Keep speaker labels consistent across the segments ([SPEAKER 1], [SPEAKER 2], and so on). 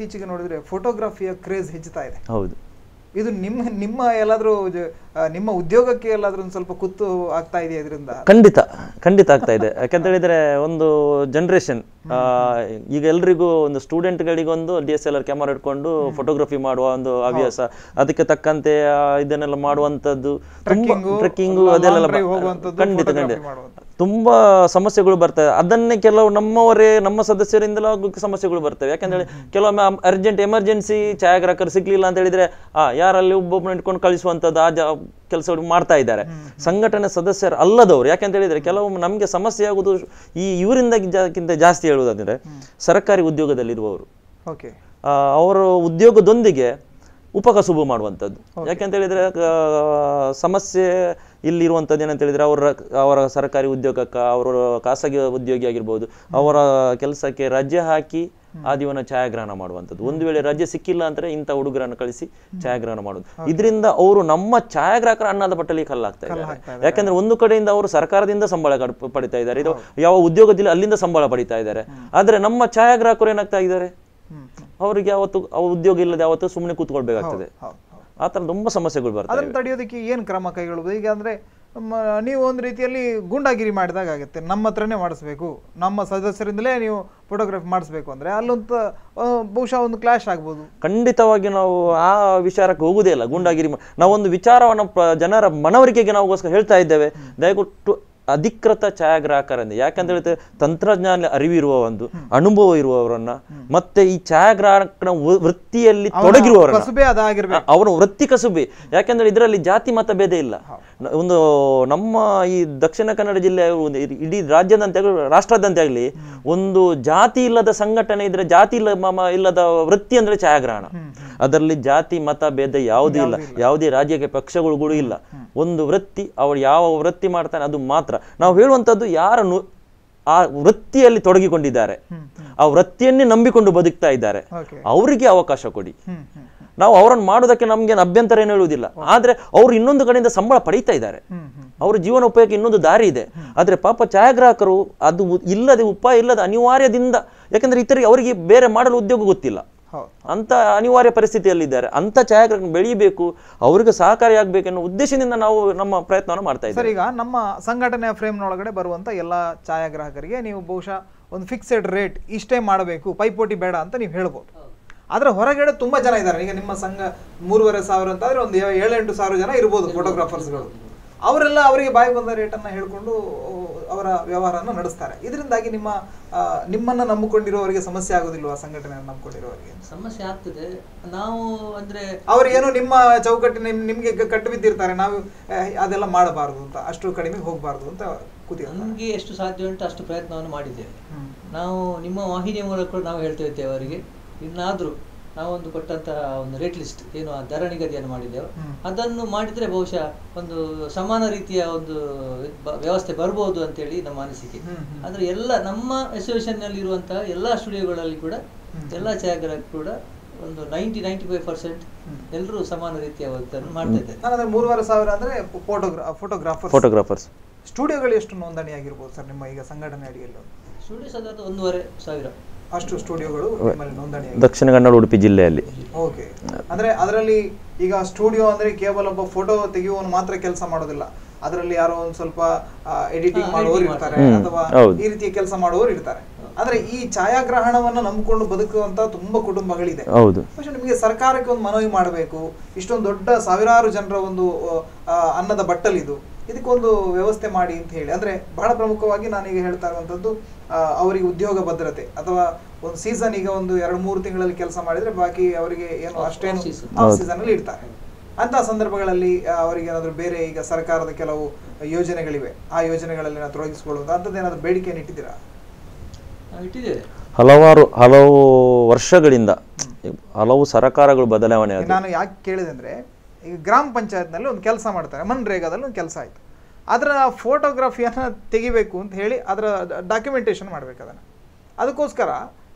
[SPEAKER 1] ಇತ್ತೀಚೆಗೆ ನೋಡಿದ್ರೆ ಫೋಟೋಗ್ರಫಿಯ ಕ್ರೇಜ್ ಹೆಚ್ಚುತ್ತಾ ಇದೆ.
[SPEAKER 2] ಹೌದು.
[SPEAKER 1] ಇದು ನಿಮ್ಮ ನಿಮ್ಮ ಎಲ್ಲಾದ್ರೂ ನಿಮ್ಮ ಉದ್ಯೋಗಕ್ಕೆ ಎಲ್ಲಾದ್ರೂ ಒಂದು ಸ್ವಲ್ಪ ಕುತ್ತು ಆಗ್ತಾ ಇದೆಯಾ ಇದರಿಂದ?
[SPEAKER 2] ಖಂಡಿತ ಖಂಡಿತ ಆಗ್ತಾ ಇದೆ. ಯಾಕಂತ ಹೇಳಿದ್ರೆ ಒಂದು ಜನರೇಷನ್ ಈಗ ಎಲ್ರಿಗೂ ಒಂದು ಸ್ಟೂಡೆಂಟ್ಗಳಿಗೊಂದು D S L R camera ಇಟ್ಕೊಂಡು ಫೋಟೋಗ್ರಫಿ ಮಾಡುವ ಒಂದು ಹವ್ಯಾಸ. ಅದಕ್ಕೆ ತಕ್ಕಂತೆ ಇದನ್ನೆಲ್ಲ ಮಾಡುವಂಥದ್ದು ತುಂಬಾ
[SPEAKER 1] Trekking,
[SPEAKER 2] ಟ್ರೆಕ್ಕಿಂಗು ಅದೆಲ್ಲ ಖಂಡಿತ ಖಂಡಿತ. ತುಂಬಾ ಸಮಸ್ಯೆಗಳು ಬರ್ತವೆ. ಅದನ್ನೇ ಕೆಲವು ನಮ್ಮವರೇ ನಮ್ಮ ಸದಸ್ಯರಿಂದಲೂ ಸಮಸ್ಯೆಗಳು ಬರ್ತವೆ. ಯಾಕಂದ್ರೆ ಕೆಲವೊಮ್ಮೆ ಅರ್ಜೆಂಟ್ ಎಮರ್ಜೆನ್ಸಿ ಛಾಯಾಗ್ರಾಹಕರು ಸಿಗ್ಲಿಲ್ಲ ಅಂತ ಹೇಳಿದ್ರೆ ಆ ಯಾರಲ್ಲಿ ಒಬ್ಬೊಬ್ಬನ ಇಟ್ಕೊಂಡು ಕಳಿಸುವಂಥದ್ದು ಆ ಜ ಕೆಲಸಗಳು ಮಾಡ್ತಾ ಇದ್ದಾರೆ. ಸಂಘಟನೆ ಸದಸ್ಯರು ಅಲ್ಲದವರು. ಯಾಕೆಂತ ಹೇಳಿದ್ರೆ ಕೆಲವೊಮ್ಮೆ ನಮಗೆ ಸಮಸ್ಯೆ ಆಗುವುದು ಈ ಇವರಿಂದಕ್ಕಿಂತ ಜಾಸ್ತಿ ಹೇಳುವುದಾದ್ರೆ ಸರ್ಕಾರಿ ಉದ್ಯೋಗದಲ್ಲಿರುವವರು.
[SPEAKER 1] ಓಕೆ.
[SPEAKER 2] ಆ, ಅವರ ಉದ್ಯೋಗದೊಂದಿಗೆ ಉಪಕಸುಬು ಮಾಡುವಂಥದ್ದು. ಯಾಕೆಂತ ಹೇಳಿದ್ರೆ ಸಮಸ್ಯೆ ಇಲ್ಲಿರುವಂಥದ್ದು ಏನಂತ ಹೇಳಿದ್ರೆ ಅವರ ಅವರ ಸರ್ಕಾರಿ ಉದ್ಯೋಗಕ್ಕೆ ಅವರ ಖಾಸಗಿ ಉದ್ಯೋಗಿ ಆಗಿರ್ಬೋದು ಅವರ ಕೆಲಸಕ್ಕೆ ರಜೆ ಹಾಕಿ ಆ ದಿವನ ಛಾಯಾಗ್ರಹಣ ಮಾಡುವಂಥದ್ದು. ಒಂದು ವೇಳೆ ರಜೆ ಸಿಕ್ಕಿಲ್ಲ ಅಂದ್ರೆ ಇಂಥ ಹುಡುಗರನ್ನು ಕಳಿಸಿ ಛಾಯಾಗ್ರಹಣ ಮಾಡೋದು ಇದರಿಂದ ಅವರು ನಮ್ಮ ಛಾಯಾಗ್ರಾಹಕರ ಅನ್ನದ ಪಟ್ಟಲಿ ಕಲ್ಲಾಗ್ತಾ ಇದ್ದಾರೆ. ಯಾಕಂದ್ರೆ ಒಂದು ಕಡೆಯಿಂದ ಅವರು ಸರ್ಕಾರದಿಂದ ಸಂಬಳ ಪಡಿತಾ ಇದ್ದಾರೆ. ಇದು ಯಾವ ಉದ್ಯೋಗದಲ್ಲಿ ಅಲ್ಲಿಂದ ಸಂಬಳ ಪಡಿತಾ ಇದ್ದಾರೆ. ಆದರೆ ನಮ್ಮ ಛಾಯಾಗ್ರಾಹಕರು ಏನಾಗ್ತಾ ಇದ್ದಾರೆ. ಅವರಿಗೆ ಯಾವತ್ತು ಉದ್ಯೋಗ ಇಲ್ಲದೆ ಯಾವತ್ತು ಸುಮ್ಮನೆ ಕೂತ್ಕೊಳ್ಬೇಕಾಗ್ತದೆ. ಆ ಥರ ತುಂಬಾ ಸಮಸ್ಯೆಗಳು ಬರ್ತವೆ
[SPEAKER 1] ಅದನ್ನ ತಡೆಯೋದಕ್ಕೆ ಏನು ಕ್ರಮ ಕೈಗೊಳ್ಳುವುದು? ಈಗ ಅಂದ್ರೆ ನೀವು ಒಂದು ರೀತಿಯಲ್ಲಿ ಗೂಂಡಾಗಿರಿ ಮಾಡಿದಾಗ ಆಗುತ್ತೆ. ನಮ್ಮ ಹತ್ರನೇ ಮಾಡಿಸ್ಬೇಕು. ನಮ್ಮ ಸದಸ್ಯರಿಂದಲೇ ನೀವು ಫೋಟೋಗ್ರಫಿ ಮಾಡಿಸ್ಬೇಕು ಅಂದರೆ ಅಲ್ಲೊಂದು ಬಹುಶಃ ಒಂದು ಕ್ಲಾಶ್ ಆಗ್ಬೋದು.
[SPEAKER 2] ಖಂಡಿತವಾಗಿ ನಾವು ಆ ವಿಚಾರಕ್ಕೆ ಹೋಗುವುದೇ ಇಲ್ಲ. ಗೂಂಡಾಗಿರಿ ನಾವೊಂದು ವಿಚಾರವನ್ನು ಜನರ ಮನವರಿಕೆಗೆ ನಾವುಗೋಸ್ಕರ ಹೇಳ್ತಾ ಇದ್ದೇವೆ. ದಯವಿಟ್ಟು ಅಧಿಕೃತ ಛಾಯಾಗ್ರಾಹಕರಿಂದ ಯಾಕಂತ ಹೇಳಿದ್ರೆ ತಂತ್ರಜ್ಞಾನ ಅರಿವಿರುವ ಒಂದು ಅನುಭವ ಇರುವವರನ್ನ ಮತ್ತೆ ಈ ಛಾಯಾಗ್ರಾಹಕನ ವೃತ್ತಿಯಲ್ಲಿ ತೊಡಗಿರುವವರನ್ನ. ಅವರ ವೃತ್ತಿ ಕಸುಬೆ. ಯಾಕಂದ್ರೆ ಇದರಲ್ಲಿ ಜಾತಿ ಮತ ಭೇದ ಇಲ್ಲ. ಒಂದು ನಮ್ಮ ಈ ದಕ್ಷಿಣ ಕನ್ನಡ ಜಿಲ್ಲೆ ಒಂದು ಇಡೀ- ರಾಜ್ಯದಂತೆ ಆಗಲಿ ರಾಷ್ಟ್ರದಂತೆ ಆಗಲಿ ಒಂದು ಜಾತಿ ಇಲ್ಲದ ಸಂಘಟನೆ ಇದ್ರೆ ಜಾತಿ ಇಲ್ಲ ಇಲ್ಲದ ವೃತ್ತಿ ಅಂದ್ರೆ ಛಾಯಾಗ್ರಹಣ. ಅದರಲ್ಲಿ ಜಾತಿ ಮತ ಭೇದ ಯಾವುದೂ ಇಲ್ಲ. ಯಾವುದೇ ರಾಜ್ಯಕ್ಕೆ ಪಕ್ಷಗಳು ಕೂಡ ಇಲ್ಲ. ಒಂದು ವೃತ್ತಿ ಅವಳು ಯಾವ ವೃತ್ತಿ ಮಾಡ್ತಾನೆ ಅದು ಮಾತ್ರ. ನಾವು ಹೇಳುವಂಥದ್ದು ಯಾರನ್ನು ಆ ವೃತ್ತಿಯಲ್ಲಿ ತೊಡಗಿಕೊಂಡಿದ್ದಾರೆ ಆ ವೃತ್ತಿಯನ್ನೇ ನಂಬಿಕೊಂಡು ಬದುಕ್ತಾ ಇದ್ದಾರೆ ಅವರಿಗೆ ಅವಕಾಶ ಕೊಡಿ. ನಾವು ಅವರನ್ನು ಮಾಡೋದಕ್ಕೆ ನಮ್ಗೆ ಅಭ್ಯಂತರ ಏನು ಹೇಳುವುದಿಲ್ಲ. ಆದ್ರೆ ಅವರು ಇನ್ನೊಂದು ಕಡೆಯಿಂದ ಸಂಬಳ ಪಡೀತಾ ಇದ್ದಾರೆ. ಅವ್ರ ಜೀವನ ಉಪಯೋಗಕ್ಕೆ ಇನ್ನೊಂದು ದಾರಿ ಇದೆ. ಆದ್ರೆ ಪಾಪ ಛಾಯಾಗ್ರಾಹಕರು ಅದು ಇಲ್ಲದೆ ಉಪಾಯ ಇಲ್ಲದ ಅನಿವಾರ್ಯದಿಂದ ಯಾಕಂದ್ರೆ ಇತರಿಗೆ ಅವರಿಗೆ ಬೇರೆ ಮಾಡಲು ಉದ್ಯೋಗ ಗೊತ್ತಿಲ್ಲ. ಅಂತ ಅನಿವಾರ್ಯ ಪರಿಸ್ಥಿತಿಯಲ್ಲಿದ್ದಾರೆ ಅಂತ ಅವ್ರಿಗೆ ಸಹಕಾರಿ ಆಗ್ಬೇಕು ಸಹಕಾರಿಯಾಗಬೇಕೆನ್ನೋ ಉದ್ದೇಶದಿಂದ ನಾವು ನಮ್ಮ ಪ್ರಯತ್ನವನ್ನು ಮಾಡ್ತಾ ಇದ್ದೀವಿ.
[SPEAKER 1] ಸರ್ ಈಗ ನಮ್ಮ ಸಂಘಟನೆಯ ಫ್ರೇಮ್ನೊಳಗಡೆ ಬರುವಂತ ಎಲ್ಲ ಛಾಯಾಗ್ರಾಹಕರಿಗೆ ನೀವು ಬಹುಶಃ ಒಂದು ಫಿಕ್ಸೆಡ್ ರೇಟ್ ಇಷ್ಟೇ ಮಾಡಬೇಕು ಪೈಪೋಟಿ ಬೇಡ ಅಂತ ನೀವು ಹೇಳ್ಬೋದು. ಆದ್ರೆ ಹೊರಗಡೆ ತುಂಬಾ ಜನ ಇದ್ದಾರೆ. ಈಗ ನಿಮ್ಮ ಸಂಘ ಮೂರುವರೆ ಸಾವಿರ ಅಂತ ಆದ್ರೆ ಒಂದು ಏಳೆಂಟು ಸಾವಿರ ಜನ ಇರ್ಬೋದು ಫೋಟೋಗ್ರಾಫರ್ಸ್ಗಳು ಅವರೆಲ್ಲ ಅವರಿಗೆ ಬಾಯಿ ಬಂದ ರೇಟನ್ನು ಹೇಳ್ಕೊಂಡು ಅವರ ವ್ಯವಹಾರವನ್ನು ನಡೆಸ್ತಾರೆ. ಇದರಿಂದಾಗಿ ನಿಮ್ಮ ನಿಮ್ಮನ್ನು ನಂಬಿಕೊಂಡಿರುವವರಿಗೆ ನಂಬಿಕೊಂಡಿರೋರಿಗೆ ಸಮಸ್ಯೆ ಆಗೋದಿಲ್ವಾ ಸಂಘಟನೆಯನ್ನು ನಂಬಿಕೊಂಡಿರೋರಿಗೆ?
[SPEAKER 3] ಸಮಸ್ಯೆ ಆಗ್ತದೆ. ನಾವು ಅಂದರೆ
[SPEAKER 1] ಅವರೇನು ನಿಮ್ಮ ಚೌಕಟ್ಟಿನ ನಿಮಗೆ ಕಟ್ಟು ಬಿದ್ದಿರ್ತಾರೆ ನಾವು ಅದೆಲ್ಲ ಮಾಡಬಾರದು ಅಂತ ಅಷ್ಟು ಕಡಿಮೆ ಹೋಗಬಾರ್ದು ಅಂತ ಕೂತಿ
[SPEAKER 3] ನಮಗೆ ಎಷ್ಟು ಸಾಧ್ಯ ಉಂಟು ಅಷ್ಟು ಪ್ರಯತ್ನವನ್ನು ಮಾಡಿದ್ದೇವೆ. ನಾವು ನಿಮ್ಮ ವಾಹಿನಿಯ ಮೂಲಕ ನಾವು ಹೇಳ್ತಾ ಇದ್ದೇವೆ ಅವರಿಗೆ. ಇನ್ನಾದರೂ ನಾವೊಂದು ಕೊಟ್ಟಂತಹ ಒಂದು ರೇಟ್ ಲಿಸ್ಟ್ ಏನು ಆ ದರ ನಿಗದಿಯನ್ನು ಮಾಡಿದ್ದೇವೆ ಅದನ್ನು ಮಾಡಿದ್ರೆ ಬಹುಶಃ ಒಂದು ಸಮಾನ ರೀತಿಯ ಒಂದು ವ್ಯವಸ್ಥೆ ಬರ್ಬೋದು ಅಂತೇಳಿ ನಮ್ಮ ಅನಿಸಿಕೆ. ಆದ್ರೆ ಎಲ್ಲ ನಮ್ಮ ಅಸೋಸಿಯೇಷನ್ನಲ್ಲಿ ಇರುವಂತಹ ಎಲ್ಲ ಸ್ಟುಡಿಯೋಗಳಲ್ಲಿ ಕೂಡ ಎಲ್ಲ ಛಾಯಾಗ್ರಾಹಕರು ಕೂಡ ಒಂದು ನೈಂಟಿ ನೈಂಟಿ ಫೈವ್ ಪರ್ಸೆಂಟ್ ಎಲ್ಲರೂ ಸಮಾನ ರೀತಿಯ ಮಾಡ್ತಾ ಇದ್ದಾರೆ.
[SPEAKER 1] ಮೂರುವರೆ ಸಾವಿರ ಅಂದ್ರೆ ಫೋಟೋಗ್ರಾ ಫೋಟೋಗ್ರಾಫರ್
[SPEAKER 2] ಫೋಟೋಗ್ರಾಫರ್ಸ್
[SPEAKER 1] ಸ್ಟುಡಿಯೋಗಳು ಎಷ್ಟು ನೋಂದಣಿ ಆಗಿರ್ಬೋದು ಸರ್ ನಿಮ್ಮ ಈಗ ಸಂಘಟನೆ ಅಡಿಯಲ್ಲಿ?
[SPEAKER 3] ಸ್ಟುಡಿಯೋಸ್ ಅದಾದ ಒಂದೂವರೆ ಸಾವಿರ.
[SPEAKER 1] ಅಷ್ಟು ಸ್ಟುಡಿಯೋಗಳು
[SPEAKER 2] ದಕ್ಷಿಣ ಕನ್ನಡ ಉಡುಪಿ ಜಿಲ್ಲೆಯಲ್ಲಿ.
[SPEAKER 1] ಓಕೆ. ಅಂದ್ರೆ ಅದರಲ್ಲಿ ಈಗ ಸ್ಟುಡಿಯೋ ಅಂದ್ರೆ ಕೇವಲ ಒಬ್ಬ ಫೋಟೋ ತೆಗೆಯುವವನು ಮಾತ್ರ ಕೆಲಸ ಮಾಡೋದಿಲ್ಲ. ಅದರಲ್ಲಿ ಯಾರೋ ಒಂದು ಸ್ವಲ್ಪ ಎಡಿಟಿಂಗ್ ಮಾಡುವವರು ಇರ್ತಾರೆ ಅಥವಾ ಈ ರೀತಿಯ ಕೆಲಸ ಮಾಡುವವರು ಇರ್ತಾರೆ. ಆದ್ರೆ ಈ ಛಾಯಾಗ್ರಹಣವನ್ನ ನಂಬಿಕೊಂಡು ಬದುಕುವಂತ ತುಂಬಾ ಕುಟುಂಬಗಳಿದೆ.
[SPEAKER 2] ಹೌದು.
[SPEAKER 1] ನಿಮಗೆ ಸರ್ಕಾರಕ್ಕೆ ಒಂದು ಮನವಿ ಮಾಡಬೇಕು. ಇಷ್ಟೊಂದು ದೊಡ್ಡ ಸಾವಿರಾರು ಜನರ ಒಂದು ಅನ್ನದ ಬಟ್ಟಲಿದು. ಇದಕ್ಕೊಂದು ವ್ಯವಸ್ಥೆ ಮಾಡಿ ಅಂತ ಹೇಳಿ. ಅಂದ್ರೆ ಬಹಳ ಪ್ರಮುಖವಾಗಿ ನಾನೀಗ ಹೇಳ್ತಾ ಇರುವಂತದ್ದು ಅವರಿಗೆ ಉದ್ಯೋಗ ಭದ್ರತೆ ಅಥವಾ ಒಂದು ಸೀಸನ್ ಈಗ ಒಂದು ಎರಡು ಮೂರು ತಿಂಗಳಲ್ಲಿ ಕೆಲಸ ಮಾಡಿದ್ರೆ ಬಾಕಿ ಅವರಿಗೆ ಏನು ಅಷ್ಟೇನು ಸೀಸನ್ ಅಲ್ಲಿ ಇಡ್ತಾರೆ. ಅಂತ ಸಂದರ್ಭಗಳಲ್ಲಿ ಅವರಿಗೆ ಏನಾದ್ರು ಬೇರೆ ಈಗ ಸರ್ಕಾರದ ಕೆಲವು ಯೋಜನೆಗಳಿವೆ. ಆ ಯೋಜನೆಗಳಲ್ಲಿ ನಾವು ತೊಡಗಿಸಿಕೊಳ್ಳುವುದು ಅಂತದ್ದು ಏನಾದ್ರು ಬೇಡಿಕೆಯನ್ನು ಇಟ್ಟಿದ್ದೀರಾ?
[SPEAKER 3] ಇಟ್ಟಿದ್ದೇವೆ.
[SPEAKER 2] ಹಲವಾರು ಹಲವು ವರ್ಷಗಳಿಂದ ಹಲವು ಸರಕಾರಗಳು ಬದಲಾವಣೆ
[SPEAKER 1] ನಾನು ಯಾಕೆ ಕೇಳಿದೆ ಅಂದ್ರೆ ಈಗ ಗ್ರಾಮ ಪಂಚಾಯತ್ನಲ್ಲಿ ಒಂದು ಕೆಲಸ ಮಾಡ್ತಾರೆ. ಮನ್ರೇಗಾದಲ್ಲಿ ಒಂದು ಕೆಲಸ ಆಯ್ತು. ಅದರ ಫೋಟೋಗ್ರಫಿಯನ್ನು ತೆಗಿಬೇಕು ಅಂತ ಹೇಳಿ ಅದರ ಡಾಕ್ಯುಮೆಂಟೇಶನ್ ಮಾಡಬೇಕು ಅದನ್ನು. ಅದಕ್ಕೋಸ್ಕರ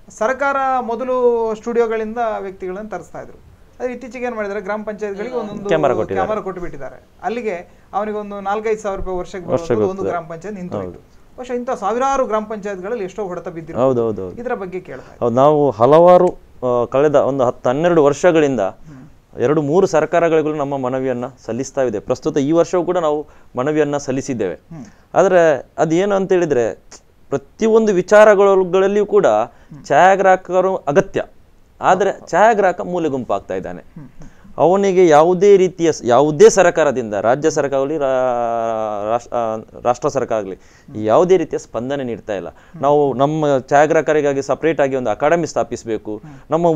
[SPEAKER 1] ಸರ್ಕಾರ ಮೊದಲು ಸ್ಟುಡಿಯೋಗಳಿಂದ ವ್ಯಕ್ತಿಗಳನ್ನು ತರಿಸ್ತಾ ಇದ್ರು. ಅದೇ ಇತ್ತೀಚೆಗೆ ಏನು ಮಾಡಿದ್ದಾರೆ ಗ್ರಾಮ ಪಂಚಾಯತ್ಗಳಿಗೆ ಒಂದೊಂದು
[SPEAKER 2] ಕ್ಯಾಮರಾ ಕೊಟ್ಟುಬಿಟ್ಟಿದ್ದಾರೆ
[SPEAKER 1] ಕ್ಯಾಮರಾ ಕೊಟ್ಟು ಬಿಟ್ಟಿದ್ದಾರೆ ಅಲ್ಲಿಗೆ ಅವನಿಗೊಂದು ನಾಲ್ಕೈದು ಸಾವಿರ ರೂಪಾಯಿ ವರ್ಷಕ್ಕೆ ಒಂದು ಗ್ರಾಮ ಪಂಚಾಯತ್ ನಿಂತು ವರ್ಷ ಇಂಥ ಸಾವಿರಾರು ಗ್ರಾಮ ಪಂಚಾಯತ್ಗಳಲ್ಲಿ ಎಷ್ಟೋ ಹೊಡೆತ ಬಿದ್ದಿರೋ
[SPEAKER 2] ಹೌದು ಹೌದು ಹೌದು.
[SPEAKER 1] ಇದರ ಬಗ್ಗೆ ಕೇಳ್ತಾ.
[SPEAKER 2] ನಾವು ಹಲವಾರು ಕಳೆದ ಒಂದು ಹತ್ತು ಹನ್ನೆರಡು ವರ್ಷಗಳಿಂದ ಎರಡು ಮೂರು ಸರ್ಕಾರಗಳಿಗೂ ನಮ್ಮ ಮನವಿಯನ್ನು ಸಲ್ಲಿಸ್ತಾ ಇದೆ. ಪ್ರಸ್ತುತ ಈ ವರ್ಷವೂ ಕೂಡ ನಾವು ಮನವಿಯನ್ನು ಸಲ್ಲಿಸಿದ್ದೇವೆ. ಆದರೆ ಅದೇನು ಅಂತ ಹೇಳಿದ್ರೆ ಪ್ರತಿಯೊಂದು ವಿಚಾರಗಳಲ್ಲಿಯೂ ಕೂಡ ಛಾಯಾಗ್ರಾಹಕರು ಅಗತ್ಯ. ಆದರೆ ಛಾಯಾಗ್ರಾಹಕ ಮೂಲೆ ಗುಂಪಾಗ್ತಾ ಇದ್ದಾನೆ ಅವನಿಗೆ ಯಾವುದೇ ರೀತಿಯ ಯಾವುದೇ ಸರ್ಕಾರದಿಂದ ರಾಜ್ಯ ಸರ್ಕಾರ ಆಗಲಿ ರಾಷ್ಟ್ರ ರಾಷ್ಟ್ರ ಸರ್ಕಾರ ಆಗಲಿ ಯಾವುದೇ ರೀತಿಯ ಸ್ಪಂದನೆ ನೀಡ್ತಾ ಇಲ್ಲ. ನಾವು ನಮ್ಮ ಛಾಯಾಗ್ರಾಹಕರಿಗಾಗಿ ಸಪ್ರೇಟ್ ಆಗಿ ಒಂದು ಅಕಾಡೆಮಿ ಸ್ಥಾಪಿಸಬೇಕು. ನಮ್ಮ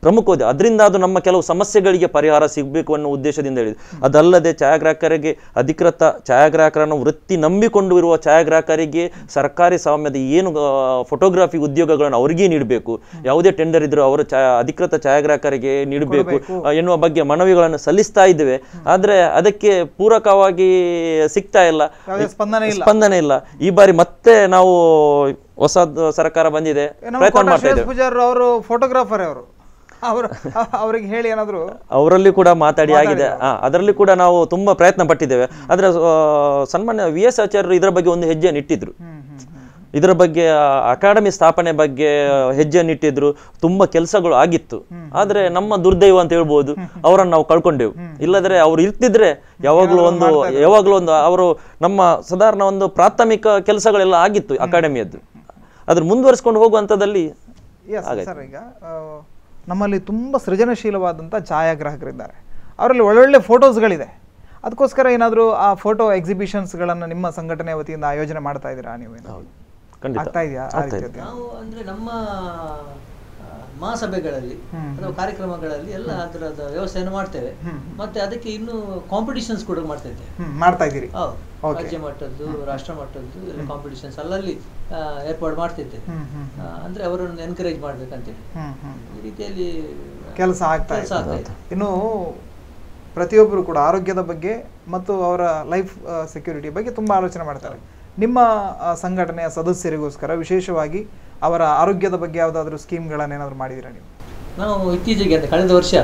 [SPEAKER 2] ಪ್ರಮುಖ ಉದ್ದೇ- ಅದರಿಂದ ಅದು ನಮ್ಮ ಕೆಲವು ಸಮಸ್ಯೆಗಳಿಗೆ ಪರಿಹಾರ ಸಿಗಬೇಕು ಅನ್ನೋ ಉದ್ದೇಶದಿಂದ ಹೇಳಿದೆ ಅದಲ್ಲದೆ ಛಾಯಾಗ್ರಾಹಕರಿಗೆ ಅಧಿಕೃತ ಛಾಯಾಗ್ರಾಹಕರನ್ನು ವೃತ್ತಿ ನಂಬಿಕೊಂಡು ಇರುವ ಛಾಯಾಗ್ರಾಹಕರಿಗೆ ಸರ್ಕಾರಿ ಸ್ವಾಮ್ಯದ ಏನು ಫೋಟೋಗ್ರಫಿ ಉದ್ಯೋಗಗಳನ್ನು ಅವರಿಗೆ ನೀಡಬೇಕು. ಯಾವುದೇ ಟೆಂಡರ್ ಇದ್ದರೂ ಅವರು ಛಾಯಾ ಅಧಿಕೃತ ಛಾಯಾಗ್ರಾಹಕರಿಗೆ ನೀಡಬೇಕು. ಎನ್ನುವ ಬಗ್ಗೆ ಮನವಿಗಳನ್ನು ಸಲ್ಲಿಸ್ತಾ ಇದ್ದೇವೆ. ಆದರೆ ಅದಕ್ಕೆ ಪೂರಕವಾಗಿ ಸಿಗ್ತಾ ಇಲ್ಲ.
[SPEAKER 1] ಸ್ಪಂದನೆ ಇಲ್ಲ.
[SPEAKER 2] ಸ್ಪಂದನೆ ಇಲ್ಲ. ಈ ಬಾರಿ ಮತ್ತೆ ನಾವು ಹೊಸ ಸರ್ಕಾರ ಬಂದಿದೆ. ಪ್ರಯತ್ನ
[SPEAKER 1] ಕೋಟ
[SPEAKER 2] ಮಾಡ್ತಾ
[SPEAKER 1] ಶ್ರೇಯಸ್
[SPEAKER 2] ಇದ್ದೇವೆ.
[SPEAKER 1] ಅವರು ಫೋಟೋಗ್ರಾಫರ್ ಅವರು. ಅವರು ಅವರಿಗೆ ಹೇಳಿ ಏನಾದ್ರು
[SPEAKER 2] ಅವರಲ್ಲಿ ಕೂಡ ಮಾತಾಡಿ ಆಗಿದೆ. ಅದರಲ್ಲಿ ಕೂಡ ನಾವು ತುಂಬಾ ಪ್ರಯತ್ನ ಪಟ್ಟಿದ್ದೇವೆ. ಆದ್ರೆ ಸನ್ಮಾನ್ಯ ವಿ ಎಸ್ ಆಚಾರ್ಯರು ಇದರ ಬಗ್ಗೆ ಒಂದು ಹೆಜ್ಜೆಯನ್ನು ಇಟ್ಟಿದ್ರು.
[SPEAKER 1] ಹ್ಮ್ ಹ್ಮ್ ಹ್ಮ್.
[SPEAKER 2] ಇದರ ಬಗ್ಗೆ ಅಕಾಡೆಮಿ ಸ್ಥಾಪನೆ ಬಗ್ಗೆ ಹೆಜ್ಜೆಯನ್ನಿಟ್ಟಿದ್ರು ತುಂಬಾ ಕೆಲಸಗಳು ಆಗಿತ್ತು. ಆದ್ರೆ ನಮ್ಮ ದುರ್ದೈವ ಅಂತ ಹೇಳ್ಬೋದು ಅವರನ್ನು ನಾವು ಕಳ್ಕೊಂಡೆವು. ಇಲ್ಲದ್ರೆ ಅವ್ರು ಇರ್ತಿದ್ರೆ ಯಾವಾಗ್ಲೂ ಒಂದು ಯಾವಾಗ್ಲೂ ಒಂದು ಅವರು ನಮ್ಮ ಸಾಧಾರಣ ಒಂದು ಪ್ರಾಥಮಿಕ ಕೆಲಸಗಳೆಲ್ಲ ಆಗಿತ್ತು ಅಕಾಡೆಮಿಯದ್ದು. ಅದ್ರ ಮುಂದುವರಿಸ್ಕೊಂಡು
[SPEAKER 1] ಹೋಗುವಂತದಲ್ಲಿ ಈಗ ನಮ್ಮಲ್ಲಿ ತುಂಬ ಸೃಜನಶೀಲವಾದಂಥ ಛಾಯಾಗ್ರಾಹಕರಿದ್ದಾರೆ. ಅವರಲ್ಲಿ ಒಳ್ಳೊಳ್ಳೆ ಫೋಟೋಸ್ಗಳಿದೆ. ಅದಕ್ಕೋಸ್ಕರ ಏನಾದರೂ ಆ ಫೋಟೋ ಎಕ್ಸಿಬಿಷನ್ಸ್ಗಳನ್ನು ನಿಮ್ಮ ಸಂಘಟನೆ ವತಿಯಿಂದ ಆಯೋಜನೆ ಮಾಡ್ತಾ ಇದ್ದೀರಾ ನೀವೇನು?
[SPEAKER 2] ಖಂಡಿತ?
[SPEAKER 3] ನಾವು ಅಂದ್ರೆ ನಮ್ಮ ಮಹಾಸಭೆಗಳಲ್ಲಿ ಅಥವಾ ಕಾರ್ಯಕ್ರಮಗಳಲ್ಲಿ ಎಲ್ಲ ಅದರದ ವ್ಯವಸ್ಥೆಯನ್ನು ಮಾಡ್ತೇವೆ. ಮತ್ತೆ ಅದಕ್ಕೆ ಇನ್ನು ಕಾಂಪಿಟಿಷನ್ಸ್ ಕೂಡ ಮಾಡ್ತಾ ಇದ್ದೇವೆ.
[SPEAKER 1] ಮಾಡ್ತಾ ಇದ್ದೀರಿ.
[SPEAKER 3] ಹೌದು. ರಾಜ್ಯ ಮಟ್ಟದ್ದು ರಾಷ್ಟ್ರ ಮಟ್ಟದ್ದು ಎಲ್ಲ ಕಾಂಪಿಟಿಷನ್ಸ್ ಅಲ್ಲಲ್ಲಿ ಆ, ಏರ್ಪಾಡು ಮಾಡ್ತಿದ್ದೇವೆ.
[SPEAKER 1] ಹ್ಮ್
[SPEAKER 3] ಅಂದ್ರೆ ಅವರನ್ನು ಎನ್ಕರೇಜ್ ಮಾಡ್ಬೇಕಂತೇಳಿ. ಈ ರೀತಿಯಲ್ಲಿ
[SPEAKER 1] ಕೆಲಸ ಆಗ್ತಾ ಇದೆ. ಇನ್ನು ಪ್ರತಿಯೊಬ್ಬರು ಕೂಡ ಆರೋಗ್ಯದ ಬಗ್ಗೆ ಮತ್ತು ಅವರ ಲೈಫ್ ಸೆಕ್ಯೂರಿಟಿ ಬಗ್ಗೆ ತುಂಬಾ ಆಲೋಚನೆ ಮಾಡ್ತಾರೆ. ನಿಮ್ಮ ಸಂಘಟನೆಯ ಸದಸ್ಯರಿಗೋಸ್ಕರ ವಿಶೇಷವಾಗಿ ಅವರ ಆರೋಗ್ಯದ ಬಗ್ಗೆ ಯಾವುದಾದ್ರೂ ಸ್ಕೀಮ್ಗಳನ್ನೇನಾದರೂ ಮಾಡಿದಿರಾ ನೀವು?
[SPEAKER 3] ನಾವು ಇತ್ತೀಚೆಗೆ ಅಂತ ಕಳೆದ ವರ್ಷ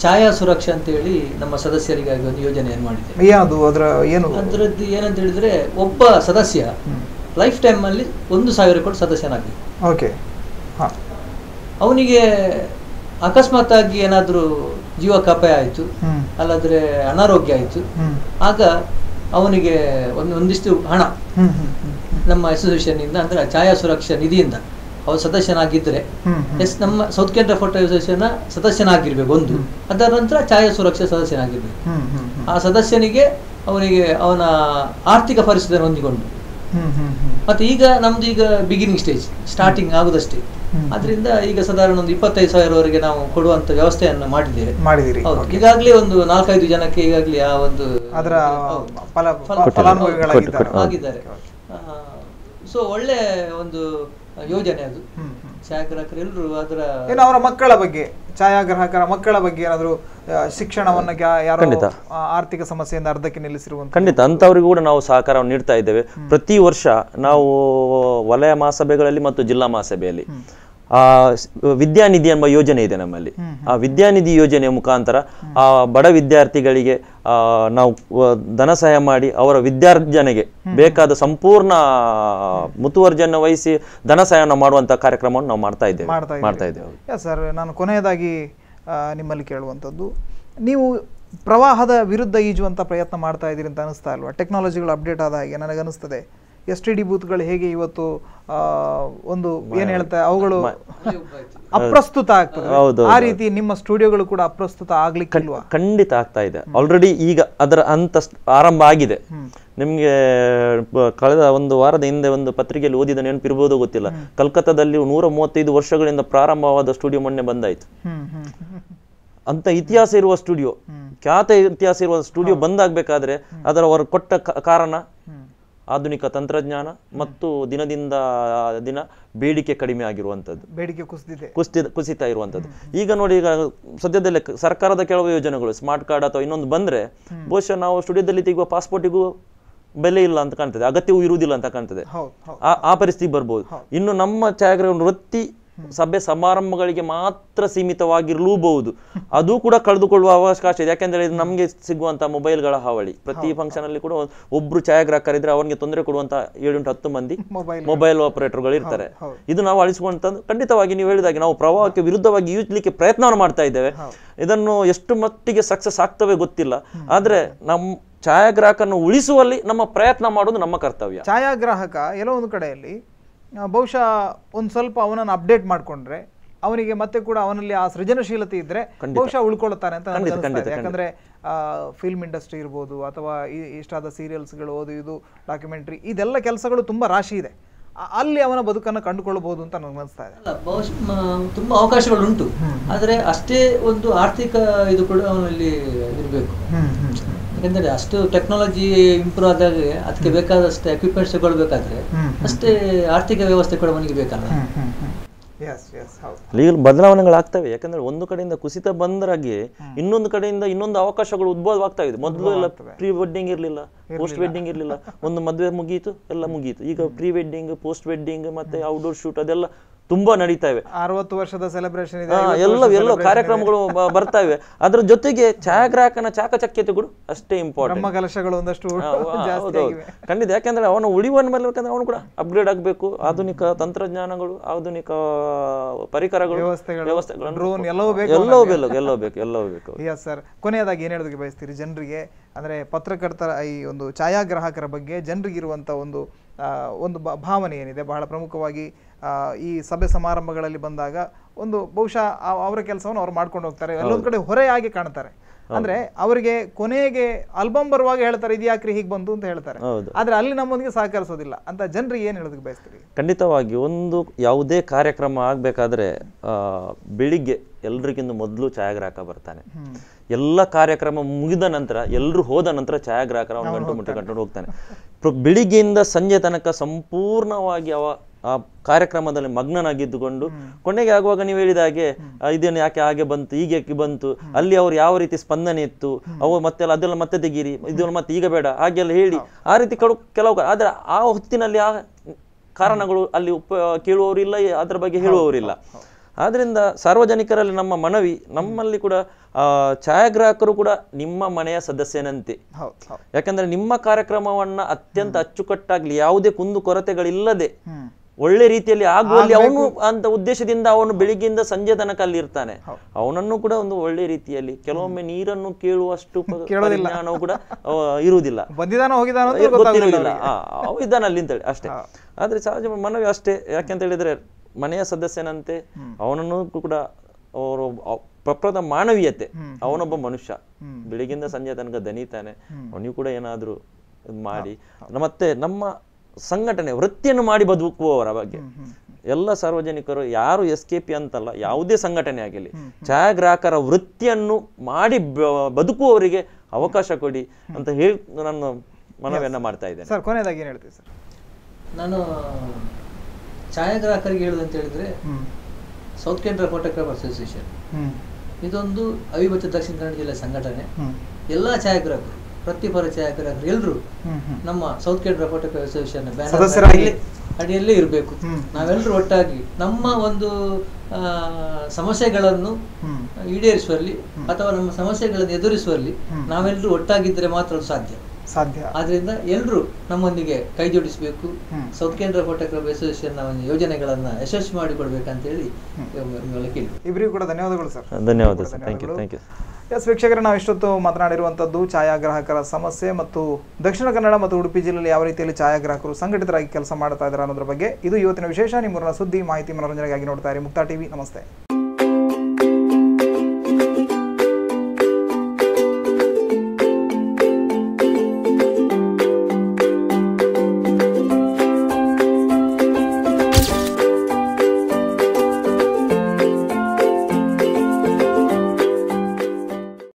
[SPEAKER 3] ಛಾಯಾ ಸುರಕ್ಷಾ ಅಂತೇಳಿ ನಮ್ಮ ಸದಸ್ಯರಿಗಾಗಿ ಒಂದು ಯೋಜನೆಯನ್ನು ಮಾಡಿದ್ದೇವೆ.
[SPEAKER 1] ಯಾವುದು? ಅದರ ಏನು?
[SPEAKER 3] ಅದರದ್ದು ಏನಂತ ಹೇಳಿದ್ರೆ ಒಬ್ಬ ಸದಸ್ಯ ಲೈಫ್ ಟೈಮ್ ಅಲ್ಲಿ ಒಂದು ಸಾವಿರ ಕೊಟ್ಟು ಸದಸ್ಯನಾಗಬೇಕು
[SPEAKER 1] ಓಕೆ. ಹಾಂ.
[SPEAKER 3] ಅವನಿಗೆ ಅಕಸ್ಮಾತ್ ಆಗಿ ಏನಾದರೂ ಜೀವ ಆಯಿತು
[SPEAKER 1] ಆಯ್ತು
[SPEAKER 3] ಅಲ್ಲಾದ್ರೆ ಅನಾರೋಗ್ಯ ಆಯಿತು. ಆಗ ಅವನಿಗೆ ಒಂದು ಒಂದಿಷ್ಟು ಹಣ ನಮ್ಮ ಅಸೋಸಿಯೇಷನ್ ಇಂದ ಅಂದ್ರೆ ಛಾಯಾ ಸುರಕ್ಷಾ ನಿಧಿಯಿಂದ ಅವರು ಸದಸ್ಯನಾಗಿದ್ದರೆ
[SPEAKER 1] ಹ್ಮ್
[SPEAKER 3] ಎಸ್ ನಮ್ಮ ಸೌತ್ ಕೇಂದ್ರ ಫೋಟೋ ಅಸೋಸಿಯೇಷನ್ ಸದಸ್ಯನಾಗಿರ್ಬೇಕು ಒಂದು. ಅದರ ನಂತರ ಛಾಯಾ ಸುರಕ್ಷಾ ಸದಸ್ಯನಾಗಿರ್ಬೇಕು. ಆ ಸದಸ್ಯನಿಗೆ ಅವನಿಗೆ ಅವನ ಆರ್ಥಿಕ ಪರಿಸ್ಥಿತಿಯನ್ನು ಹೊಂದಿಕೊಂಡು ಮತ್ತೆ ಈಗ ನಮ್ದು ಈಗ ಬಿಗಿನಿಂಗ್ ಸ್ಟೇಜ್ ಸ್ಟಾರ್ಟಿಂಗ್ ಆಗುದಷ್ಟೇ. ಅದರಿಂದ ಈಗ ಸಾಧಾರಣ ಒಂದು ಇಪ್ಪತ್ತೈದು ಸಾವಿರವರೆಗೆ ನಾವು ಕೊಡುವಂತ ವ್ಯವಸ್ಥೆಯನ್ನು ಮಾಡಿದ್ದೇವೆ.
[SPEAKER 1] ಮಾಡಿದಿರಿ
[SPEAKER 3] ಹೌದು. ಈಗಾಗಲೇ ಒಂದು ನಾಲ್ಕೈದು ಜನಕ್ಕೆ ಈಗಾಗಲೇ ಆ ಒಂದು
[SPEAKER 1] ಅದರ
[SPEAKER 3] ಆಗಿದ್ದಾರೆ ಸೊ ಒಳ್ಳೆ ಒಂದು ಯೋಜನೆ ಅದು.
[SPEAKER 1] ಹ್ಮ್ ಹ್ಮ್
[SPEAKER 3] ಛಾಯಾಗ್ರಾಹಕರು ಎಲ್ಲರೂ ಅದರ
[SPEAKER 1] ಏನು ಅವರ ಮಕ್ಕಳ ಬಗ್ಗೆ ಛಾಯಾಗ್ರಾಹಕರ ಮಕ್ಕಳ ಬಗ್ಗೆ ಏನಾದರೂ ಶಿಕ್ಷಣವನ್ನು ಗ್ಯಾ- ಯಾರೋ ಆರ್ಥಿಕ ಸಮಸ್ಯೆಯಿಂದ ಅರ್ಧಕ್ಕೆ ನಿಲ್ಲಿಸಿರುವ
[SPEAKER 2] ಖಂಡಿತ. ಅಂಥವ್ರಿಗೂ ಕೂಡ ನಾವು ಸಹಕಾರವನ್ನು ನೀಡ್ತಾ ಇದ್ದೇವೆ. ಪ್ರತಿ ವರ್ಷ ನಾವು ವಲಯ ಮಹಾಸಭೆಗಳಲ್ಲಿ ಮತ್ತು ಜಿಲ್ಲಾ ಮಹಾಸಭೆಯಲ್ಲಿ ಆ ವಿದ್ಯಾನಿಧಿ ಎಂಬ ಯೋಜನೆ ಇದೆ ನಮ್ಮಲ್ಲಿ. ಆ ವಿದ್ಯಾನಿಧಿ ಯೋಜನೆಯ ಮುಖಾಂತರ ಆ ಬಡ ವಿದ್ಯಾರ್ಥಿಗಳಿಗೆ ನಾವು ಧನ ಸಹಾಯ ಮಾಡಿ ಅವರ ವಿದ್ಯಾರ್ಜನೆಗೆ ಬೇಕಾದ ಸಂಪೂರ್ಣ ಮುತುವರ್ಜನ ವಹಿಸಿ ಧನ ಸಹಾಯವನ್ನು ಮಾಡುವಂತ ಕಾರ್ಯಕ್ರಮವನ್ನು ನಾವು ಮಾಡ್ತಾ ಇದ್ದೇವೆ.
[SPEAKER 1] ಮಾಡ್ತಾ
[SPEAKER 2] ಇದ್ದೇವೆ.
[SPEAKER 1] ಸರ್ ನಾನು ಕೊನೆಯದಾಗಿ ನಿಮ್ಮಲ್ಲಿ ಕೇಳುವಂಥದ್ದು ನೀವು ಪ್ರವಾಹದ ವಿರುದ್ಧ ಈಜುವಂತ ಪ್ರಯತ್ನ ಮಾಡ್ತಾ ಇದ್ದೀರಿ ಅಂತ ಅನಿಸ್ತಾ ಇಲ್ವಾ? ಟೆಕ್ನಾಲಜಿಗಳು ಅಪ್ಡೇಟ್ ಆದ ಹಾಗೆ ನನಗನ್ನಿಸ್ತದೆ. ಎಸ್ ಟಿ ಡಿ ಬೂತ್ಗಳು ಹೇಗೆ ಇವತ್ತು ಒಂದು ಏನ್ ಹೇಳ್ತಾರೆ ಅವುಗಳು ಅಪ್ರಸ್ತುತ ಆಗ್ತದೆ. ಆ ರೀತಿ ನಿಮ್ಮ ಸ್ಟುಡಿಯೋಗಳು ಕೂಡ ಅಪ್ರಸ್ತುತ ಆಗ್ಲಿಕ್ಕೆ
[SPEAKER 2] ಖಂಡಿತ ಆಗ್ತಾ ಇದೆ. ಆಲ್ರೆಡಿ ಈಗ ಅದರ ಅಂತ ಆರಂಭ ಆಗಿದೆ. ನಿಮಗೆ ಕಳೆದ ಒಂದು ವಾರದ ಹಿಂದೆ ಒಂದು ಪತ್ರಿಕೆಯಲ್ಲಿ ಓದಿದ ನೆನಪಿರ್ಬೋದು ಗೊತ್ತಿಲ್ಲ. ಕಲ್ಕತ್ತಾದಲ್ಲಿ ನೂರ ಮೂವತ್ತೈದು ವರ್ಷಗಳಿಂದ ಪ್ರಾರಂಭವಾದ ಸ್ಟುಡಿಯೋ ಮೊನ್ನೆ ಬಂದಾಯ್ತು. ಅಂತ ಇತಿಹಾಸ ಇರುವ ಸ್ಟುಡಿಯೋ. ಖ್ಯಾತ ಇತಿಹಾಸ ಇರುವ ಸ್ಟುಡಿಯೋ ಬಂದಾಗಬೇಕಾದ್ರೆ ಅದರ ಅವರು ಕೊಟ್ಟ ಕಾರಣ ಆಧುನಿಕ ತಂತ್ರಜ್ಞಾನ ಮತ್ತು ದಿನದಿಂದ ದಿನ ಬೇಡಿಕೆ ಕಡಿಮೆ ಆಗಿರುವಂಥದ್ದು.
[SPEAKER 1] ಬೇಡಿಕೆ ಕುಸಿದಿದೆ.
[SPEAKER 2] ಕುಸಿದ ಕುಸಿತಾ ಇರುವಂಥದ್ದು. ಈಗ ನೋಡಿ ಈಗ ಸದ್ಯದಲ್ಲೇ ಸರ್ಕಾರದ ಕೆಲವು ಯೋಜನೆಗಳು ಸ್ಮಾರ್ಟ್ ಕಾರ್ಡ್ ಅಥವಾ ಇನ್ನೊಂದು ಬಂದ್ರೆ ಬಹುಶಃ ನಾವು ಸ್ಟುಡಿಯೋದಲ್ಲಿ ತೆಗುವ ಪಾಸ್ಪೋರ್ಟಿಗೂ ಬೆಲೆ ಇಲ್ಲ ಅಂತ ಕಾಣ್ತದೆ ಅಗತ್ಯವೂ ಇರುವುದಿಲ್ಲ ಅಂತ ಕಾಣ್ತದೆ. ಆ ಪರಿಸ್ಥಿತಿ ಬರ್ಬೋದು. ಇನ್ನು ನಮ್ಮ ಛಾಯಾಗ್ರಹ ವೃತ್ತಿ ಸಭೆ ಸಮಾರಂಭಗಳಿಗೆ ಮಾತ್ರ ಸೀಮಿತವಾಗಿರಲೂಬಹುದು. ಅದು ಕೂಡ ಕಳೆದುಕೊಳ್ಳುವ ಅವಕಾಶ ಇದೆ ಯಾಕೆಂದ್ರೆ ಇದು ನಮಗೆ ಸಿಗುವಂತ ಮೊಬೈಲ್ಗಳ ಹಾವಳಿ. ಪ್ರತಿ ಫಂಕ್ಷನ್ ಅಲ್ಲಿ ಕೂಡ ಒಬ್ರು ಛಾಯಾಗ್ರಾಹಕರಿದ್ರೆ ಅವರಿಗೆ ತೊಂದರೆ ಕೊಡುವಂತ ಏಳೆಂಟು ಹತ್ತು ಮಂದಿ
[SPEAKER 1] ಮೊಬೈಲ್
[SPEAKER 2] ಆಪರೇಟರ್ಗಳು ಇರ್ತಾರೆ. ಇದು ನಾವು ಅಳಿಸಿಕೊಂಡ ಖಂಡಿತವಾಗಿ ನೀವು ಹೇಳಿದಾಗೆ ನಾವು ಪ್ರವಾಹಕ್ಕೆ ವಿರುದ್ಧವಾಗಿ ಯೂಜ್ಲಿಕ್ಕೆ ಪ್ರಯತ್ನವನ್ನು ಮಾಡ್ತಾ ಇದ್ದೇವೆ. ಇದನ್ನು ಎಷ್ಟು ಮಟ್ಟಿಗೆ ಸಕ್ಸಸ್ ಆಗ್ತವೆ ಗೊತ್ತಿಲ್ಲ. ಆದ್ರೆ ನಮ್ಮ ಛಾಯಾಗ್ರಾಹಕನ್ನು ಉಳಿಸುವಲ್ಲಿ ನಮ್ಮ ಪ್ರಯತ್ನ ಮಾಡೋದು ನಮ್ಮ ಕರ್ತವ್ಯ.
[SPEAKER 1] ಛಾಯಾಗ್ರಾಹಕ ಎಲ್ಲೋ ಒಂದು ಕಡೆಯಲ್ಲಿ ಬಹುಶಃ ಒಂದು ಸ್ವಲ್ಪ ಅವನನ್ನು ಅಪ್ಡೇಟ್ ಮಾಡ್ಕೊಂಡ್ರೆ ಅವನಿಗೆ ಮತ್ತೆ ಕೂಡ ಅವನಲ್ಲಿ ಆ ಸೃಜನಶೀಲತೆ ಇದ್ರೆ ಬಹುಶಃ ಉಳ್ಕೊಳ್ತಾನೆ ಅಂತ. ಯಾಕಂದ್ರೆ ಫಿಲ್ಮ್ ಇಂಡಸ್ಟ್ರಿ ಇರ್ಬೋದು ಅಥವಾ ಈ- ಇಷ್ಟಾದ ಸೀರಿಯಲ್ಸ್ಗಳು ಓದು ಇದು ಡಾಕ್ಯುಮೆಂಟ್ರಿ ಇದೆಲ್ಲ ಕೆಲಸಗಳು ತುಂಬಾ ರಾಶಿ ಇದೆ. ಅಲ್ಲಿ ಅವನ ಬದುಕನ್ನು ಕಂಡುಕೊಳ್ಳಬಹುದು ಅಂತ ನನಗೆ ಅನಿಸ್ತಾ ಇದೆ.
[SPEAKER 3] ತುಂಬಾ ಅವಕಾಶಗಳು ಉಂಟು ತುಂಬಾ ಅವಕಾಶಗಳುಂಟು. ಆದರೆ ಅಷ್ಟೇ ಒಂದು ಆರ್ಥಿಕ ಇದು ಕೂಡ ಅವನಲ್ಲಿ ಇರಬೇಕು. ಯಾಕಂದ್ರೆ ಅಷ್ಟು ಟೆಕ್ನಾಲಜಿ ಇಂಪ್ರೂವ್ ಆದಾಗ ಅದಕ್ಕೆ ಬೇಕಾದಷ್ಟು ಎಕ್ವಿಪ್ಮೆಂಟ್ಸ್ ತಗೊಳ್ಬೇಕಾದ್ರೆ ಅಷ್ಟೇ ಆರ್ಥಿಕ ವ್ಯವಸ್ಥೆ ಕೂಡ ಅವನಿಗೆ ಬೇಕಲ್ಲ.
[SPEAKER 2] ಈಗ ಬದಲಾವಣೆಗಳಾಗ್ತವೆ ಯಾಕಂದ್ರೆ ಒಂದು ಕಡೆಯಿಂದ ಕುಸಿತ ಬಂದರಾಗಿ ಇನ್ನೊಂದು ಕಡೆಯಿಂದ ಇನ್ನೊಂದು ಅವಕಾಶಗಳು ಉದ್ಭವವಾಗ್ತಾ ಇದೆ. ಮೊದಲು ಎಲ್ಲ ಪ್ರೀ ವೆಡ್ಡಿಂಗ್ ಇರಲಿಲ್ಲ ಪೋಸ್ಟ್ ವೆಡ್ಡಿಂಗ್ ಇರಲಿಲ್ಲ. ಒಂದು ಮದುವೆ ಮುಗೀತು ಎಲ್ಲ ಮುಗೀತು. ಈಗ ಪ್ರೀ ವೆಡ್ಡಿಂಗ್ ಪೋಸ್ಟ್ ವೆಡ್ಡಿಂಗ್ ಮತ್ತೆ ಔಟ್ಡೋರ್ ಶೂಟ್ ಅದೆಲ್ಲ ತುಂಬಾ ನಡೀತಾ ಇವೆ.
[SPEAKER 1] ಅರವತ್ತು ವರ್ಷದ ಸೆಲೆಬ್ರೇಷನ್ ಇದೆ
[SPEAKER 2] ಎಲ್ಲ ಎಲ್ಲ ಕಾರ್ಯಕ್ರಮಗಳು ಬರ್ತಾ ಇವೆ. ಅದ್ರ ಜೊತೆಗೆ ಛಾಯಾಗ್ರಾಹಕನ ಚಾಕಚಕ್ಯತೆಗಳು ಅಷ್ಟೇ ಇಂಪಾರ್ಟೆಂಟ್
[SPEAKER 1] ನಮ್ಮ ಕಲಶಗಳು ಒಂದಷ್ಟು
[SPEAKER 2] ಖಂಡಿತ ಯಾಕೆಂದ್ರೆ ಅವನು ಉಳಿವನ್ ಮೇಲೆ ಅವನು ಕೂಡ ಅಪ್ಗ್ರೇಡ್ ಆಗಬೇಕು. ಆಧುನಿಕ ತಂತ್ರಜ್ಞಾನಗಳು ಆಧುನಿಕ ಪರಿಕರಗಳು
[SPEAKER 1] ವ್ಯವಸ್ಥೆಗಳು, ಎಲ್ಲವೂ ಬೇಕು
[SPEAKER 2] ಎಲ್ಲವೂ ಬೇಕು ಎಲ್ಲವೂ ಬೇಕು ಎಲ್ಲವೂ ಬೇಕು.
[SPEAKER 1] ಎಸ್ ಸರ್ ಕೊನೆಯದಾಗಿ ಏನು ಹೇಳೋದಕ್ಕೆ ಬಯಸ್ತೀರಿ? ಜನರಿಗೆ ಅಂದ್ರೆ ಪತ್ರಕರ್ತರ ಈ ಒಂದು ಛಾಯಾಗ್ರಾಹಕರ ಬಗ್ಗೆ ಜನರಿಗಿರುವಂಥ ಒಂದು ಆ, ಒಂದು ಬ- ಭಾವನೆ ಏನಿದೆ? ಬಹಳ ಪ್ರಮುಖವಾಗಿ ಈ ಸಭೆ ಸಮಾರಂಭಗಳಲ್ಲಿ ಬಂದಾಗ ಒಂದು ಬಹುಶಃ ಅವರ ಕೆಲಸವನ್ನು ಅವ್ರು ಮಾಡ್ಕೊಂಡು ಹೋಗ್ತಾರೆ. ಎಲ್ಲೊಂದು ಕಡೆ ಹೊರೆಯಾಗಿ ಕಾಣ್ತಾರೆ. ಅಂದ್ರೆ ಅವರಿಗೆ ಕೊನೆಗೆ ಆಲ್ಬಮ್ ಬರುವಾಗ ಹೇಳ್ತಾರೆ ಇದು ಯಾಕ್ರಿ ಹೀಗೆ ಬಂತು? ಅಂತ ಹೇಳ್ತಾರೆ. ಆದ್ರೆ ಅಲ್ಲಿ ನಮ್ಮೊಂದಿಗೆ ಸಹಕರಿಸೋದಿಲ್ಲ. ಅಂತ ಜನರಿಗೆ ಏನು ಹೇಳೋದಕ್ಕೆ ಬಯಸ್ತೀರಿ?
[SPEAKER 2] ಖಂಡಿತವಾಗಿ ಒಂದು ಯಾವುದೇ ಕಾರ್ಯಕ್ರಮ ಆಗಬೇಕಾದ್ರೆ ಬೆಳಿಗ್ಗೆ ಎಲ್ರಿಗಿಂತ ಮೊದಲು ಛಾಯಾಗ್ರಾಹಕ ಬರ್ತಾನೆ. ಎಲ್ಲ ಕಾರ್ಯಕ್ರಮ ಮುಗಿದ ನಂತರ ಎಲ್ಲರೂ ಹೋದ ನಂತರ ಛಾಯಾಗ್ರಾಹಕರ ಅವನು ಗಂಟು ಮುಟ್ಟೆ ಕಟ್ಕೊಂಡು ಹೋಗ್ತಾನೆ. ಬೆಳಿಗ್ಗೆಯಿಂದ ಸಂಜೆ ತನಕ ಸಂಪೂರ್ಣವಾಗಿ ಅವ ಆ ಕಾರ್ಯಕ್ರಮದಲ್ಲಿ ಮಗ್ನನಾಗಿದ್ದುಕೊಂಡು ಕೊನೆಗೆ ಆಗುವಾಗ ನೀವು ಹೇಳಿದ ಹಾಗೆ ಇದನ್ನು ಇದೇನು ಯಾಕೆ ಹಾಗೆ ಬಂತು ಈಗ ಯಾಕೆ ಬಂತು ಅಲ್ಲಿ ಅವ್ರು ಯಾವ ರೀತಿ ಸ್ಪಂದನೆ ಇತ್ತು ಅವು ಮತ್ತೆ ಅದೆಲ್ಲ ಮತ್ತೆ ತೆಗೀರಿ ಇದೆಲ್ಲ ಮತ್ತೆ ಈಗ ಬೇಡ ಹಾಗೆಲ್ಲ ಹೇಳಿ ಆ ರೀತಿ ಕೆಲವು ಕೆಲವು ಆದ್ರೆ ಆ ಹೊತ್ತಿನಲ್ಲಿ ಆ ಕಾರಣಗಳು ಅಲ್ಲಿ ಉಪ ಕೇಳುವವರಿಲ್ಲ ಅದರ ಬಗ್ಗೆ ಹೇಳುವವರಿಲ್ಲ ಆದ್ರಿಂದ ಸಾರ್ವಜನಿಕರಲ್ಲಿ ನಮ್ಮ ಮನವಿ ನಮ್ಮಲ್ಲಿ ಕೂಡ ಛಾಯಾಗ್ರಾಹಕರು ಕೂಡ ನಿಮ್ಮ ಮನೆಯ ಸದಸ್ಯನಂತೆ. ಯಾಕಂದ್ರೆ ನಿಮ್ಮ ಕಾರ್ಯಕ್ರಮವನ್ನ ಅತ್ಯಂತ ಅಚ್ಚುಕಟ್ಟಾಗ್ಲಿ ಯಾವುದೇ ಕುಂದು ಕೊರತೆಗಳಿಲ್ಲದೆ ಒಳ್ಳೆ ರೀತಿಯಲ್ಲಿ ಆಗುವಲ್ಲಿ ಅವನು ಅಂತ ಉದ್ದೇಶದಿಂದ ಅವನು ಬೆಳಿಗ್ಗೆಯಿಂದ ಸಂಜೆ ತನಕ ಅಲ್ಲಿ ಇರ್ತಾನೆ. ಅವನನ್ನು ಕೂಡ ಒಂದು ಒಳ್ಳೆ ರೀತಿಯಲ್ಲಿ ಕೆಲವೊಮ್ಮೆ ನೀರನ್ನು ಕೇಳುವಷ್ಟು ಕೂಡ ಇರುವುದಿಲ್ಲ. ಗೊತ್ತಿರುವುದಿಲ್ಲ. ಅವ ಇದ್ದಾನೆ ಅಲ್ಲಿ ಅಂತೇಳಿ ಅಷ್ಟೇ. ಆದ್ರೆ ಸಹಜ ಮನವಿ ಅಷ್ಟೇ. ಯಾಕೆಂತ ಹೇಳಿದ್ರೆ ಮನೆಯ ಸದಸ್ಯನಂತೆ ಅವನನ್ನು ಕೂಡ ಅವರು ಅವ್- ಪ್ರಪ್ರದ ಮಾನವೀಯತೆ. ಅವನೊಬ್ಬ ಮನುಷ್ಯ. ಬೆಳಿಗ್ಗಿಂದ ಸಂಜೆ ತನಕ ದನಿತಾನೆ ಅವನಿಗೂ ಕೂಡ ಏನಾದ್ರೂ ಮಾಡಿ. ಮತ್ತೆ ನಮ್ಮ ಸಂಘಟನೆ ವೃತ್ತಿಯನ್ನು ಮಾಡಿ ಬದುಕುವವರ ಬಗ್ಗೆ. ಎಲ್ಲ ಸಾರ್ವಜನಿಕರು ಯಾರು ಎಸ್ ಕೆ ಪಿ ಅಂತಲ್ಲ ಯಾವುದೇ ಸಂಘಟನೆ ಆಗಿರಲಿ ಛಾಯಾಗ್ರಾಹಕರ ವೃತ್ತಿಯನ್ನು ಮಾಡಿ ಬ- ಬದುಕುವವರಿಗೆ ಅವಕಾಶ ಕೊಡಿ ಅಂತ ಹೇಳಿ ನಾನು ಮನವಿಯನ್ನು ಮಾಡ್ತಾ ಇದ್ದೇನೆ.
[SPEAKER 1] ಸರ್ ಕೊನೆಯದಾಗಿ ಏನು ಹೇಳ್ತೀವಿ ಸರ್?
[SPEAKER 3] ನಾನು ಛಾಯಾಗ್ರಾಹಕರಿಗೆ ಹೇಳುದಂತ ಹೇಳಿದ್ರೆ
[SPEAKER 1] ಹ್ಮ್.
[SPEAKER 3] ಸೌತ್ ಕೇಂದ್ರ ಫೋಟೋಗ್ರಾಫ್ ಅಸೋಸಿಯೇಷನ್ ಇದೊಂದು ಅವಿಭಕ್ತ ದಕ್ಷಿಣ ಕನ್ನಡ ಜಿಲ್ಲೆ ಸಂಘಟನೆ.
[SPEAKER 1] ಎಲ್ಲ
[SPEAKER 3] ಎಲ್ಲಾ ಛಾಯಾಗ್ರಾಹಕರು ವೃತ್ತಿಪರ ಪರಿಚಯಕರಾದ್ರೆ ಎಲ್ಲರೂ ನಮ್ಮ ಸೌತ್ ಕೇಡ್ರ ಫೋಟೋಗ್ರಾಫರ್ ಅಸೋಸಿಯೇಷನ್
[SPEAKER 1] ಸದಸ್ಯರಾಗಿ.
[SPEAKER 3] ಅಡಿಯಲ್ಲೇ ಇರಬೇಕು. ನಾವೆಲ್ಲರೂ ಒಟ್ಟಾಗಿ ನಮ್ಮ ಒಂದು ಆ, ಸಮಸ್ಯೆಗಳನ್ನು ಈಡೇರಿಸುವಲ್ಲಿ ಅಥವಾ ನಮ್ಮ ಸಮಸ್ಯೆಗಳನ್ನು ಎದುರಿಸುವಲ್ಲಿ. ನಾವೆಲ್ಲರೂ ಒಟ್ಟಾಗಿದ್ದರೆ ಮಾತ್ರ ಅದು ಸಾಧ್ಯ
[SPEAKER 1] ಸಾಧ್ಯ.
[SPEAKER 3] ಆದ್ರಿಂದ ಎಲ್ಲರೂ ನಮ್ಮೊಂದಿಗೆ ಕೈ ಜೋಡಿಸಬೇಕು. ಸೌತ್ ಕೇಂದ್ರ ಫೋಟೋಗ್ರಾಫ್ ಅಸೋಸಿಯೇಷನ್ ಒಂದು ಯೋಜನೆಗಳನ್ನ ಯಶಸ್ವಿ ಮಾಡಿಕೊಡ್ಬೇಕಂತ ಹೇಳಿ
[SPEAKER 1] ಇಬ್ಬರಿಗೂ ಕೂಡ ಧನ್ಯವಾದಗಳು ಸರ್.
[SPEAKER 2] ಧನ್ಯವಾದ sir. Thank you thank you
[SPEAKER 1] yes ವೀಕ್ಷಕರೇ ನಾವು ಇಷ್ಟೊತ್ತು ಮಾತನಾಡಿರುವಂಥದ್ದು ಛಾಯಾಗ್ರಾಹಕರ ಸಮಸ್ಯೆ ಮತ್ತು ದಕ್ಷಿಣ ಕನ್ನಡ ಮತ್ತು ಉಡುಪಿ ಜಿಲ್ಲೆಯಲ್ಲಿ ಯಾವ ರೀತಿಯಲ್ಲಿ ಛಾಯಾಗ್ರಾಹಕರು ಸಂಘಟಿತರಾಗಿ ಕೆಲಸ ಮಾಡ್ತಾ ಇದ್ದಾರೆ ಅನ್ನೋದ್ರ ಬಗ್ಗೆ ಇದು ಇವತ್ತಿನ ವಿಶೇಷ. ನಿಮ್ಮೂರನ್ನ ಸುದ್ದಿ ಮಾಹಿತಿ ಮನೋರಂಜನೆಗಾಗಿ ನೋಡ್ತಾ ಇರಿ ಮುಕ್ತಾ ಟಿವಿ. ನಮಸ್ತೆ.